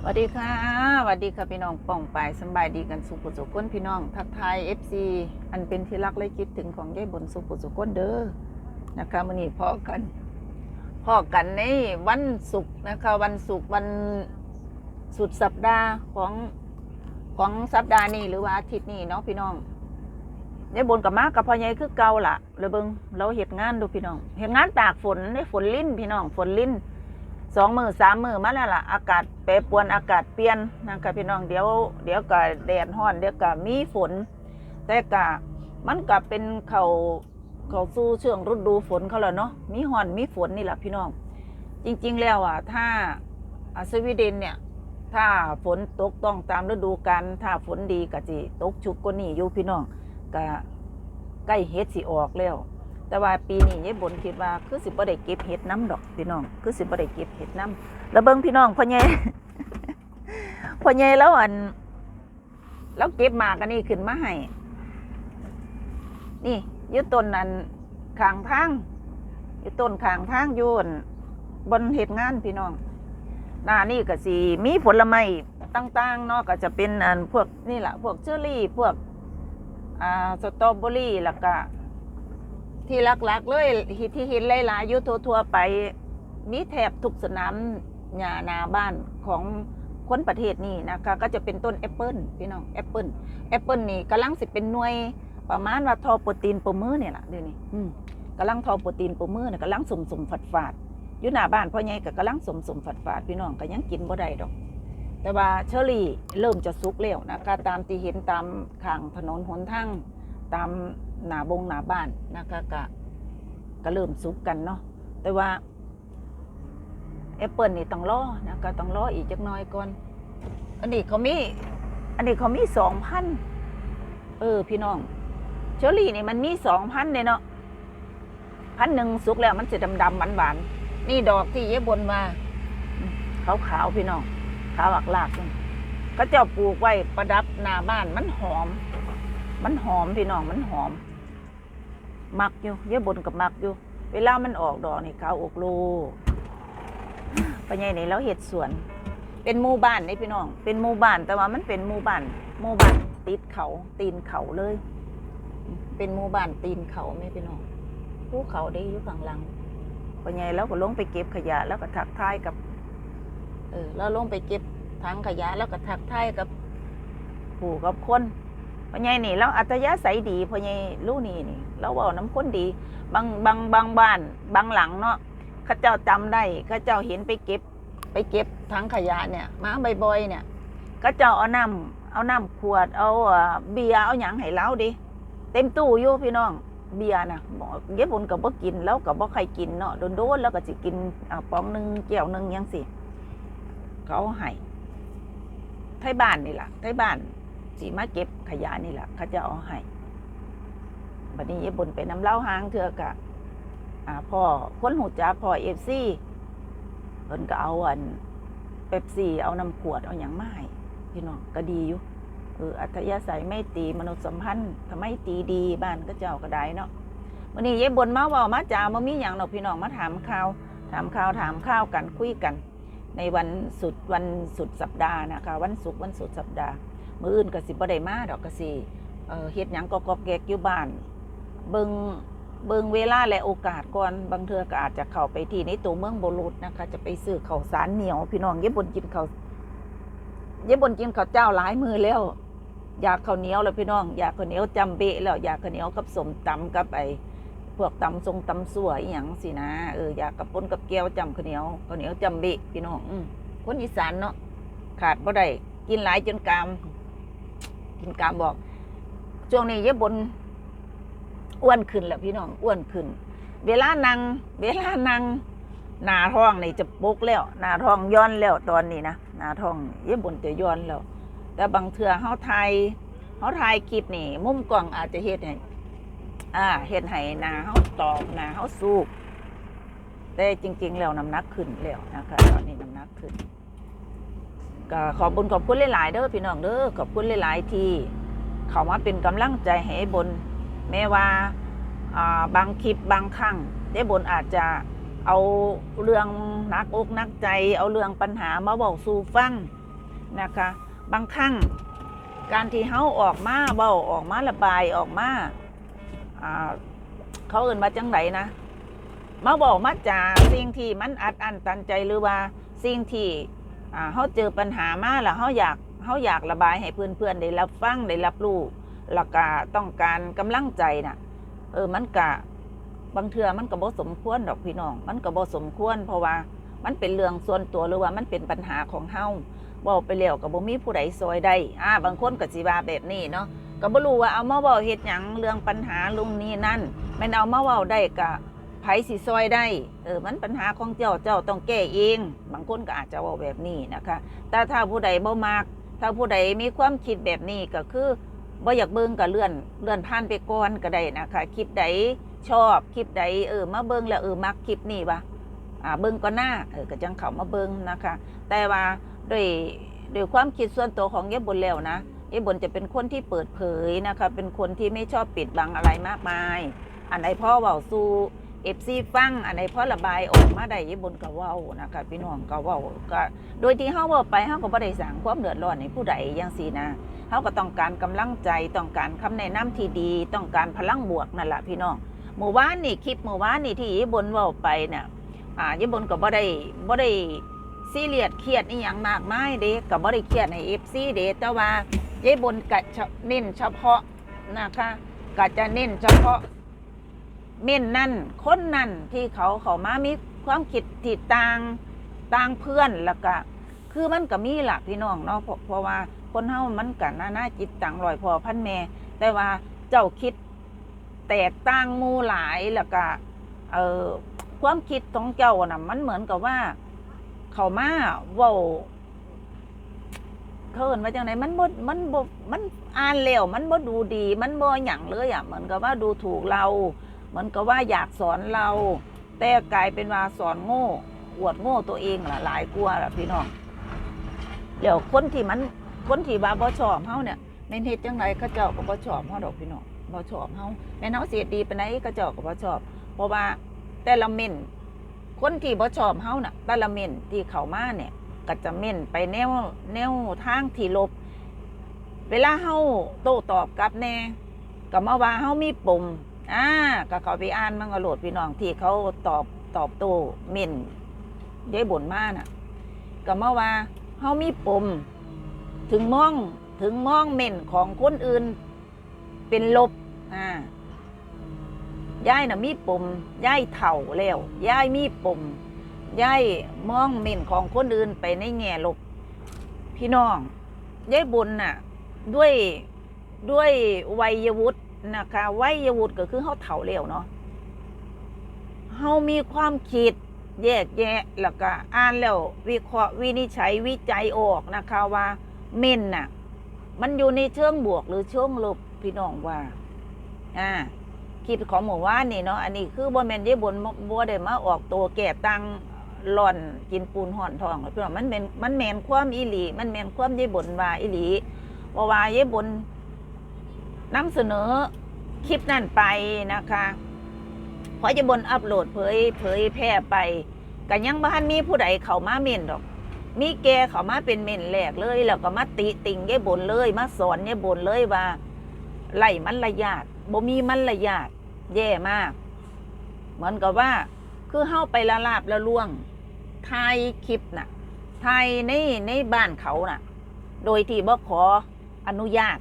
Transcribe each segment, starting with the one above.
สวัสดีค่ะสวัสดีค่ะพี่น้องป่องไปสบายดีกันสุขสุขคนพี่น้อง ทักทาย FC อันเป็นที่รักและคิดถึงของยายบนสุขสุขคนเด้อนะคะมื้อนี้พอกันพอกันในวันศุกร์นะคะวันศุกร์วันสุดสัปดาห์ของของสัปดาห์นี้หรือว่าอาทิตย์นี้เนาะพี่น้องยายบนกับมากับพ่อใหญ่คือเก่าล่ะเลยเบิงเราเฮ็ดงานดูพี่น้องเฮ็ดงานตากฝนในฝนลิ้นพี่น้องฝนลิ้น สองมือสามมือมาแล้วล่ะ อากาศแปรปรวนอากาศเปลี่ยนนะคะพี่น้องเดี๋ยวเดี๋ยวก็แดดร้อนเดี๋ยวก็มีฝน แต่ก็มันก็เป็นเขาเขาสู้ช่วงฤดูฝนเขาแล้วเนาะมีห่อนมีฝนนี่แหละพี่น้อง จริง ๆ แล้วอะถ้าอ่าสวีเดนเนี่ย ถ้าฝนตกต้องตามฤดูกาลถ้าฝนดีก็จิตกชุกก็นี่อยู่พี่น้องก็ใกล้เฮ็ดสิออกแล้ว แต่ว่าปีนี้ยายบนคิดว่าคือสิบ่ได้เก็บเห็ดน้ำดอกพี่น้อง คือสิบ่ได้เก็บเห็ดน้ำแล้วเบิ่งพี่น้องพ่อใหญ่พ่อใหญ่แล้วอัน แล้วเก็บมากันนี้ขึ้นมาให้นี่ยืดต้นนั้นขางทางยืดต้นขางทางโยนบนเห็ดงานพี่น้องหน้านี่ก็สิมีผลไม้ต่างๆเนาะก็จะเป็นอันพวกนี่แหละพวกเชอร์รี่พวกอ่าสตรอเบอรี่แล้วก็ ที่หลักๆเลยที่เห็นหลายๆอยู่ทั่วๆไปมีแถบทุกสนามหญ้าหนาบ้านของคนประเทศนี้นะคะก็จะเป็นต้นแอปเปิลพี่น้องแอปเปิลแอปเปิลนี่กำลังสิเป็นหน่วยประมาณว่าทอโปรตีนโปรมือเนี่ยแหละเดี๋ยวนี้อืมกำลังทอโปรตีนโปรมือเนี่ยกำลังสมสมฝาดฝาดอยู่หน้าบ้านพ่อใหญ่ก็กำลังสมสมฝาดฝาดพี่น้องก็ยังกินบ่ได้ดอก แต่ว่าเชอรี่เริ่มจะสุกแล้วนะคะตามที่เห็นตามข้างถนนหนทางตาม หน้าบงหน้าบ้านนะคะก็ก็เริ่มสุกกันเนาะแต่ว่าแอปเปิลนี่ต้องรอนะก็ต้องรออีกจักน้อยก่อน อันนี้เขามี อันนี้เขามีสองพันเออ พี่น้องเชอรี่นี่มันมีสองพันเลยเนาะพันหนึ่งสุกแล้วมันจะดำดำหวานหวานนี่ดอกที่เย็บบนมาขาวขาวๆพี่น้องขาวอักหลากก็เจ้าปลูกไว้ประดับหน้าบ้านมันหอม มันหอมพี่น้องมันหอม มักอยู่เยอะบนกับมักอยู่ เวลามันออกดอกนี่ขาวอกโลปัญญานี่แล้วเห็ดสวน เป็นหมู่บ้านนี่พี่น้อง เป็นหมู่บ้านแต่ว่ามันเป็นหมู่บ้านหมู่บ้านติดเขาตีนเขาเลย เป็นหมู่บ้านตีนเขาไม่พี่น้องภูเขาได้อยู่ข้างหลังปัญญาแล้วก็ลงไปเก็บขยะ แล้วก็ทักทายกับ เออแล้วลงไปเก็บถังขยะ แล้วก็ทักทายกับผู้กับคน พ่อใหญ่นี่เราอัตยาศัยดีพ่อใหญ่รู้นี่นี่เราเว้าน้ำคนดี บางบางบางบ้านบางหลังเนาะข้าเจ้าจำได้ข้าเจ้าเห็นไปเก็บ ไปเก็บถังขยะเนี่ยมาบ่อยๆเนี่ยข้าเจ้าเอาน้ำเอาน้ำขวด เอาเบียร์เอาหยังให้เราดิเต็มตู้อยู่พี่น้องเบียร์นะบอกเย็บผลกับบ่กินแล้วกับบ่ใครกินเนาะโดนๆแล้วก็สิกินอ่าปองหนึงแก้วหนึงยังสิเขาเอาให้ไทยบ้านนี่ล่ะไทยบ้าน สิมาเก็บขยะนี่แหละเขาจะเอาให้บัดนี้ยายบนไปน้ำเล่าหางเถือกะอ่าพ่อคนหูจักพ่อเอฟซีเพิ่นก็เอาอันเป๊ปซี่เอาน้ำขวดเอาอย่างมาให้พี่น้องก็ดีอยู่เอออัธยาศัยไม่ตีมนุษยสัมพันธ์ทำไมตีดีบ้านก็เจ้าก็ได้เนาะวันนี้ยายบนมาว่ามาจามามีอย่างเนาะพี่น้องมาถามข่าว ถามข่าวถามข้าวกันคุยกัน ในวันสุดวันสุดสัปดาห์นะคะ วันศุกร์วันสุดสัปดาห์ มืออื่นก็สิบ่ได้มาดอกก็สิเออเฮ็ดหยังก็กอกแกกอยู่บ้าน เบิงเบิงเวลาและโอกาสก่อนบางเทือก็อาจจะเข้าไปที่ในตัวเมืองโบรุษนะคะ จะไปซื้อข้าวสารเหนียว พี่น้องเย็บบนกินข้าวเย็บบนกินข้าวเจ้าหลายมือแล้ว อยากข้าวเหนียวแล้วพี่น้อง อยากข้าวเหนียวจำเบะแล้วอยากข้าวเหนียวกับสมตำกับไอพวกตำทรงตำสั่วอหย่างสินะเอออยากกับปนกับแก้วจำข้าวเหนียวข้าวเหนียวจำเบะพี่น้องอคนอีสานเนาะขาดบ่ได้กินหลายจนกาม กินกามบอกช่วงนี้เย็บบนอ้วนขึ้นแล้วพี่น้องอ้วนขึ้น เวลานั่งเวลานั่งหนาท้องนี่จะปกแล้วหนาท้องย้อนแล้วตอนนี้นะหนาท้องเย็บบนจะย้อนแล้ว แต่บางเทื่อเฮาถ่ายเฮาถ่ายคลิปนี่ มุมกล้องอาจจะเฮ็ดให้อ่าเฮ็ดให้หนาเฮาตอบหนาเฮาสูบแต่จริง ๆ แล้วน้ำหนักขึ้นแล้วนะคะตอนนี้น้ำหนักขึ้น ก็ขอบุญขอบคุณหลายๆเด้อพี่น้องเด้อขอบคุณหลายๆที่เขามาเป็นกำลังใจให้บน แม้ว่าบางคลิปบางครั้งเจ๊บนอาจจะเอาเรื่องนักอกนักใจ เอาเรื่องปัญหามาบอกสู่ฟังนะคะ บางครั้งการที่เฮาออกมาเบาออกมาระบายออกมาเขาเอื่นมาจังไหนนะ มาบอกมาจาสิ่งที่มันอัดอั้นตันใจหรือว่าสิ่งที่ อ่าเฮาเจอปัญหามาแล้วเฮาอยากเฮาอยากระบายให้เพื่อนๆได้รับฟังได้รับรู้แล้วก็ต้องการกำลังใจน่ะ เออมันกะบางเทือมันก็บ่สมควรดอกพี่น้อง มันก็บ่สมควร เพราะว่ามันเป็นเรื่องส่วนตัวหรือว่ามันเป็นปัญหาของเฮาเว้าไปแล้วก็บ่มีผู้ใดซอยได้อ่าบางคนก็สิว่าแบบนี้เนาะก็บ่รู้ว่าเอามาเว้าเฮ็ดหยังเรื่องปัญหาลุงนี้นั่นแม่นเอามาเว้าได้ก็ไผสิซอยได้ ออมันปัญหาของเจ้าเจ้าต้องแก้เอง บางคนก็อาจจะว้าแบบนี้นะคะ แต่ถ้าผู้ใดบ่มักถ้าผู้ใดมีความคิดแบบนี้ก็คือบ่อยากเบิ่งก็เลื่อนเลื่อนผ่านไปก่อนก็ได้นะคะ คลิปใดชอบคลิปใดเออมาเบิ่งแล้วเออมักคลิปนี้วะอ่าเบิ่งก็หน้าเออก็จังเข้ามาเบิ่งนะคะ แต่ว่าด้วยด้วยความคิดส่วนตัวของเยบนแล้วนะเยบนจะเป็นคนที่เปิดเผยนะคะ เป็นคนที่ไม่ชอบปิดบังอะไรมากมาย อันไหนพ่อเว้าสู่ เอฟซีฟังอันไหนพอระบายออกมาได้เยบนก็เว้านะคะพี่น้องก็เว้าก็โดยที่เฮาเว้าไปเฮาก็บ่ได้สร้างความเดือดร้อนให้ผู้ใดอย่างซี่นะเฮาก็ต้องการกำลังใจต้องการคำแนะนำที่ดี ต้องการพลังบวกนั่นแหละพี่น้องเมื่อวานนี่คลิปเมื่อวานนี่ที่เยบนเว้าไปเนี่ยอ่าเยบนก็บ่ได้บ่ได้ซีเรียสเครียดนี่ยังมากมายเด็กกับ่ได้เครียดในเอฟซีเด็กแต่ว่ายายบนกะเน้นเฉพาะนะคะกะจะเน้นเฉพาะ เม่นนั่นคนนั่นที่เขาเขามามีความคิดที่ต่างต่างเพื่อนแล้วก็คือมันก็มีหลักพี่น้องเนาะเพราะเพราะว่าคนเฮามันกันนาหน้าจิตต่างลอยพอพันแม่ แต่ว่าเจ้าคิดแตกต่างมูหลายแล้วก็เออความคิดของเจ้าน่ะ มันเหมือนกับว่า เขามาว้าเขินว่าจังไหนมันบ่มันบมันอ่านแล้วมันบ่ดูดี มันบ่หยังเลยอะเหมือนกับว่าดูถูกเรา เหมือนกับว่าอยากสอนเรา แต่กลายเป็นว่าสอนโง่อวดโง่ตัวเองล่ะหลายกลัวล่ะพี่น้องเดี๋ยวคนที่มันคนที่ว่าบ่ชอบเฮาเนี่ยในเฮ็ดจังไดเขาเจ้าก็บ่ชอบเฮาดอกพี่น้องบ่ชอบเฮาแม่นเฮาเสียดีไปานใดเขาเจ้าก็บ่ชอบ เพราะว่าแต่ละเม่นคนที่บ่ชอบเฮาน่ะ แต่ละเม่นที่เข้ามาเนี่ยก็จะเม่นไปแนวแนวทางที่ลบ เวลาเฮาโต้ตอบกลับแน่ก็มาว่าเฮามีปุ่ม อ่าก็เขาไปอ่านมันก็โหลดพี่น้องที่เขาตอบตอบโต้เม่นยายบ่นมาน่ะ ก็เมาว่าเฮามีปุ่มถึงมองถึงมองเม่นของคนอื่น เป็นลบอ่ายายน่ะมีปุ่มยายเถ่าแล้วยายมีปุ่มย่ายมองหมิ่นของคนอื่นไปในแง่ลบ พี่น้องย่ายบุญน่ะ ด้วยด้วยวัยวุฒิ นะคะวัยวุฒิก็คือเขาเฒ่าแล้วเนาะเฮามีความคิดแยกแยะแล้วก็อ่านแล้ววิเคราะห์วินิจฉัยวิจัยออกนะคะว่าเม่นน่ะ มันอยู่ในเชิงบวกหรือเชิงลบพี่น้องว่า อ่าคลิปของหมู่ว่านนี่เนาะอันนี้คือบ่แม่นเย่บนบ่ได้มาออกตัวแก่ตังหล่อนกินปูนห่อนทองพี่น้องมันเป็นมันแมนความอีหลี มันแมนความเย่บนว่าอีหลีเพราว่าเย่บน นำเสนอคลิปนั่นไปนะคะพอเย่บนอัปโหลดเผยเผยแพร่ไปก็ยังบ่ทันมีผู้ใดเข้ามาเม่นดอก มีแกเข้ามาเป็นเม่นแรกเลยแล้วก็มาติติงเย่บนเลยมาสอนเย่บนเลยว่าไล่มันระยาดบ่มีมันระยาดแย่มาก เหมือนกับว่าคือเข้าไปละลาบละล่วงทายคลิปน่ะทายในในบ้านเขาน่ะ โดยที่บ่ขออนุญาต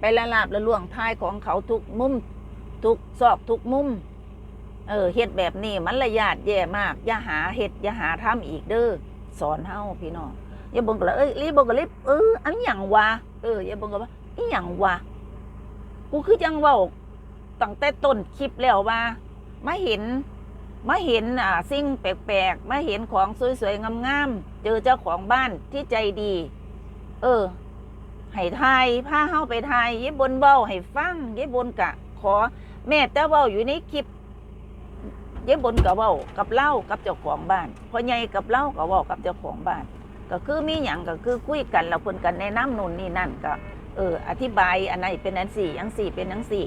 ไปละลาบละล่วงทายของเขาทุกมุม ทุกซอกทุกมุม เออเฮ็ดแบบนี้มันระยาดแย่มาก อย่าหาเฮ็ดอย่าหาทำอีกเด้อสอนเฮาพี่น้องอย่าบงก็เลยเอ้ยรีบงก็รีบเอออันหยังวะเอออย่าบงก็ว่าอีหยังวะกูคือจังเว้าตั้งแต่ต้นคลิปแล้วว่ามาเห็นมาเห็นอ่าสิ่งแปลกๆมาเห็นของสวยๆงามๆเจอเจ้าของบ้านที่ใจดี เออ ให้ทายพาเฮาไปทายเย็บบนเบ้าให้ฟังเย็บบนกะ ขอ แม่แต่เบ้าอยู่ในคลิปเย็บบนกับเบ้ากับเล่ากับเจ้าของบ้านพ่อใหญ่กับเล่ากับเบ้ากับเจ้าของบ้าน ก็คือมีหยังก็คือคุยกันแล้วเพิ่นกันแนะนำนู่นนี่นั่นก็เอออธิบายอันไหนเป็นอันสี่อันสี่เป็นอันสี่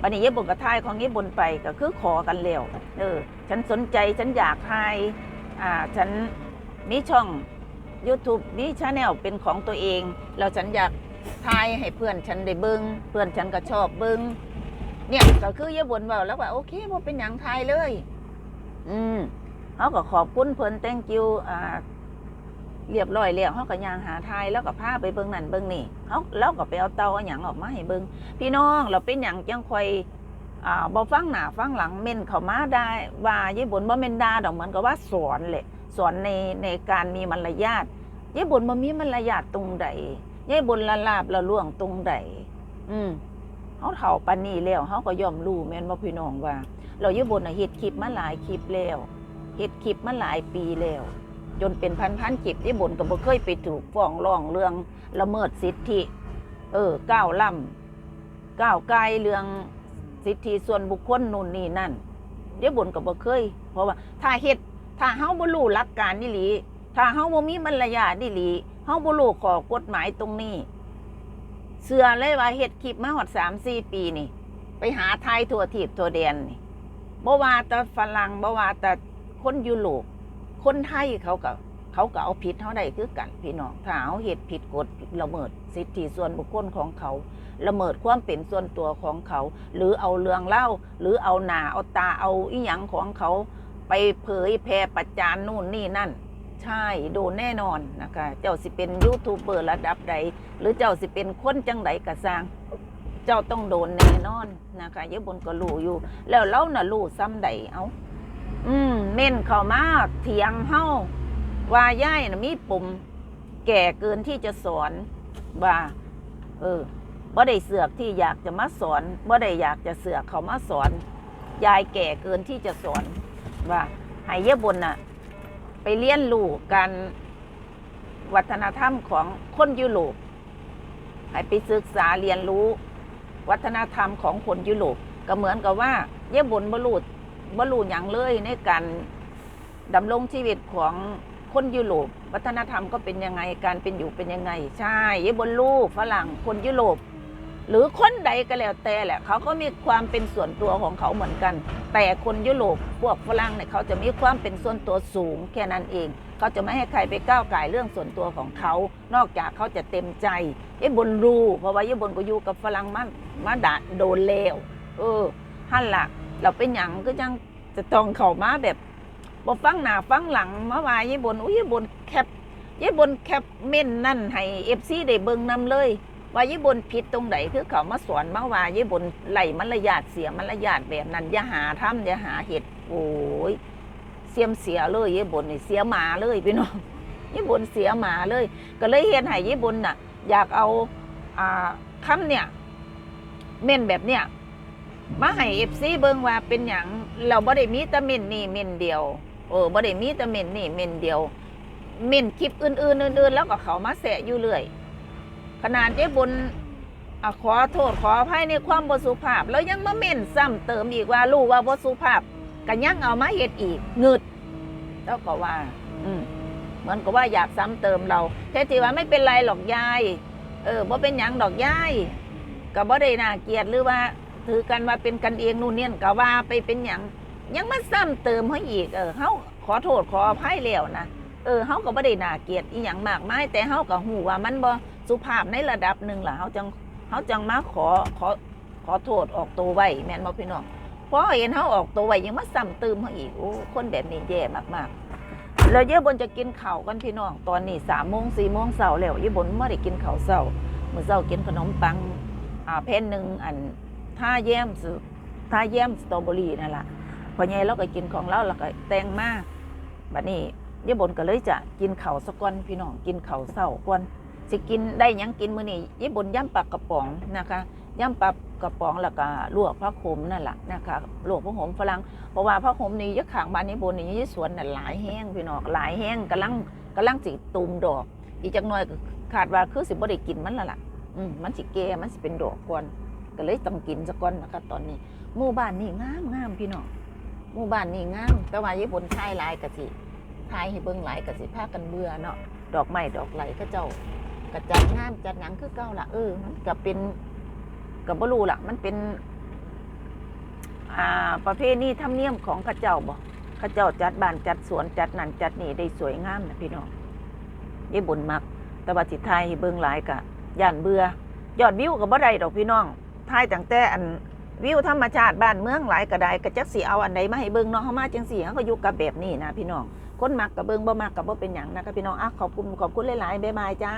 ปันนี้เย็บบนกับทายของเย็บบนไปก็คือขอกันแล้วเออ ฉันสนใจฉันอยากทายอ่าฉันมีช่อง YouTube มีชาแนลเป็นของตัวเองแล้วฉันอยากทายให้เพื่อนฉันได้เบิงเพื่อนฉันก็ชอบเบิงเนี่ยก็คืออย่าบ่นเว่าแล้วว่าโอเคบ่เป็นหยังทายเลย อืมเขาก็ขอบคุณเพิ่น thank you อ่าเรียบร้อยแล้วเขาก็ยางหาทายแล้วก็พาไปเบิ่งนั่นเบิ่งนี่เขาแล้วก็ไปเอาเตาเอาหยังออกมาให้เบิ่งพี่น้องเราเป็นหยังจังคอยอ่าบ่ฟังหน้าฟังหลังเม่นเขามาได้ว่าญี่ปุ่นบ่แม่นดาดอกเหมือนกับว่าสอนแหละ สอนในในการมีมารยาทญี่ปุ่นบ่มีมารยาทตรงใดญี่ปุ่นละลาบละล่วงตรงใดอืมเขาเฒ่าปานนี้แล้วเขาก็ยอมรู้แม่นบ่พี่น้องว่าเราญี่ปุ่นน่ะเฮ็ดคลิปมาหลายคลิปแล้วเฮ็ดคลิปมาหลายปีแล้ว จนเป็นพันพันๆจิบที่บนก็บ่เคยไปถูกฟ้องร้องเรื่องละเมิดสิทธิ เออก้าวล่ำก้าวไกลเรื่องสิทธิส่วนบุคคลนู่นนี่นั่นเดี๋ยวบนก็บ่เคย เพราะว่าถ้าเฮ็ด ถ้าเฮาบ่รู้หลักการนี่หลีถ้าเฮาบ่มีมารยาทนี่หลีเฮาบ่รู้ข้อกฎหมายตรงนี้เชื่อเลยว่าเฮ็ดคลิปมาฮอด3-4ปีนี่ ไปหาไทยทั่วทีบทั่วแดนนี่บ่ว่าแต่ฝรั่งบ่ว่าแต่คนยุโรปคนไทยเขาก็เขาก็เอาผิดเขาได้คือกันพี่น้องถ้าเอาเหตุผิดกฎละเมิดสิทธิส่วนบุคคลของเขา ละเมิดความเป็นส่วนตัวของเขา หรือเอาเรื่องเล่า หรือเอาหนาเอาตาเอาอีหยังของเขา ไปเผยแพร่ประจานนู่นนี่นั่น ใช่โดนแน่นอนนะคะ เจ้าสิเป็นยูทูบเบอร์ระดับใด หรือเจ้าสิเป็นคนจังไดกระสร้างเจ้าต้องโดนแน่นอนนะคะเยอะบนก็รู้อยู่ แล้วเราน่ะรู้ซ้ำใดเอาอืมเม่นเข้ามาเถียงเฮ้าว่าย่ายนะมีปุ่มแก่เกินที่จะสอนว่าเออบ่ได้เสือกที่อยากจะมาสอนบ่ได้อยากจะเสือกเขามาสอน ยายแก่เกินที่จะสอน ว่าให้เยบนน่ะ ไปเรียนรู้การวัฒนธรรมของคนยุโรปให้ไปศึกษาเรียนรู้ วัฒนธรรมของคนยุโรปก็เหมือนกับว่า เยบนบรูดบรรลุอย่างเลยในการดำรงชีวิตของคนยุโรปวัฒนธรรมก็เป็นยังไงการเป็นอยู่เป็นยังไง ใช่เยบนลูฝรั่งคนยุโรป หรือคนใดก็แล้วแต่แหละเขาก็มีความเป็นส่วนตัวของเขาเหมือนกัน แต่คนยุโรปพวกฝรั่งเนี่ยเขาจะมีความเป็นส่วนตัวสูงแค่นั้นเอง เขาจะไม่ให้ใครไปก้าวไก่เรื่องส่วนตัวของเขา นอกจากเขาจะเต็มใจยบนรู้เพราะว่ายบนก็อยู่กับฝรั่งมามาดะโดนเลวเออหั่นละเราเป็นหยังก็ยังจะต้องเข้ามาแบบบ่ฟังหน้าฟังหลังมาวาญี่ปุ่นอุ้ยญี่ปุ่นแคปญี่ปุ่นแคปเม่นนั่นให้เอฟซีได้เบิ่งนํเลย ว่าญี่ปุ่นผิดตรงไหนคือเขามาสอนมาว่าญี่ปุ่นไหลมารยาทเสียมารยาทแบบนั้นอย่าหาทำอย่าหาเห็ดโอ้ยเสียมเสียเลยญี่ปุ่นนี่เสียหมาเลยพี่น้องญี่ปุ่นเสียหมาเลย ก็เลยเห็นให้ญี่ปุ่นน่ะ อยากเอาอ่าคำเนี่ย เม่นแบบเนี้ยมาให้เอฟซีเบิงว่าเป็นหยังเราบ่ได้มีแต่เม่นนี่เม่นเดียวเออบ่ได้มีแต่เม่นนี่เม่นเดียวเม่นคลิปอื่นๆอื่นๆแล้วก็เขามาแสะอยู่เรื่อย ขนาดเจ๊บุญอขอโทษขออภัยในความบ่สุภาพ แล้วยังมาเม่นซ้ำเติมอีกว่ารู้ว่าบ่สุภาพก็ยังเอามาเฮ็ดอีกงึดแล้วก็ว่า อืมเหมือนกับว่าอยากซ้ำเติมเราแท้ที่ว่าไม่เป็นไรหรอกยาย เออบ่เป็นหยังดอกยายก็บ่ได้น่าเกลียดหรือว่า ถือกันว่าเป็นกันเองนู่นเนี่ยก็ว่าไปเป็นอย่างยังมาซ้ำเติมเขาอีกเออเขาขอโทษขออภัยแล้วนะเออเขาก็ไม่ได้น่าเกลียดอีหยังมากมายแต่เขาก็หูว่ามันบ่ สุภาพในระดับหนึ่งล่ะเขาจังเขาจังมาขอขอขอโทษออกตัวไว้แม่นบ่พี่น้องเพราะเห็นเขาออกตัวไว้ยังมาซ้ำเติมเขาอีกโอ้คนแบบนี้แย่มากๆแล้วเยอะบนจะกินข้าวกันพี่น้องตอนนี้สามโมงสี่โมงเสาร์แล้วเยอะบนไม่ได้กินข้าวเสาร์มื้อเสาร์กินขนมปังอ่าแผ่นหนึ่งอันท่าแย้มสุท่าแย้มสตรอเบอรี่นั่นแหละพอไงเราก็กินของเราแล้วก็แตงมาบัดนี้เยายบนก็เลยจะกินข้าวสะก่อนพี่น้องกินข้าวเศร้าก่อน สิกินได้ยังกินมื้อนี้ยายบนย่ำปลากระป๋องนะคะย่ำปลากระป๋องแล้วก็ลวกผักขมนั่นแหละนะคะลวกผักขมฝรั่งเพราะว่าผักขมนี่ยะขางบ้านนี้บนนี่ยี่สวนน่ะหลายแห้งพี่น้องหลายแห้งกำลังกำลังสิตูมดอก อีกจักหน่อยก็คาดว่าคือสิบ่ได้กินมันละล่ะอืมมันสิแก่มันสิเป็นดอกก่อนก็เลยต้องกินสักก้อนนะคะตอนนี้หมู่บ้านนี่งามงามพี่น้องหมู่บ้านนี่งามแต่ว่าญี่ปุ่นชายหลายกะสิทายให้เบิ่งหลายกะสิพากันเบื่อเนาะดอกไม้ดอกไหลก็เจ้า กระจายงานจัดหนังคือเก่าละเออมันก็เป็นกับบรูละมันเป็น อ่า ประเภทนี้ธรรมเนียมของข้าเจ้าบอกข้าเจ้าจัดบ้านจัดสวนจัดนั่นจัดนี่ได้สวยงามนะพี่น้องยี่บุญมัก แต่วัาสิไทยเบิ่งหลายกะย่านเบื่อยอดวิวกับบ่ได้ดอกพี่น้องทายตั้งแต่อันวิวธรรมชาติบ้านเมืองหลายกระไดกระจักสีเอาอันใดมาให้เบิ่งน้องเฮามาจังสี่เฮาก็ยู่กับแบบนี้นะพี่น้อง คนมักกับเบิงบ่มักกับบ่เป็นอย่างนะคะพี่น้องอะขอบคุณขอบคุณหลายๆบ๊ายบายจ้า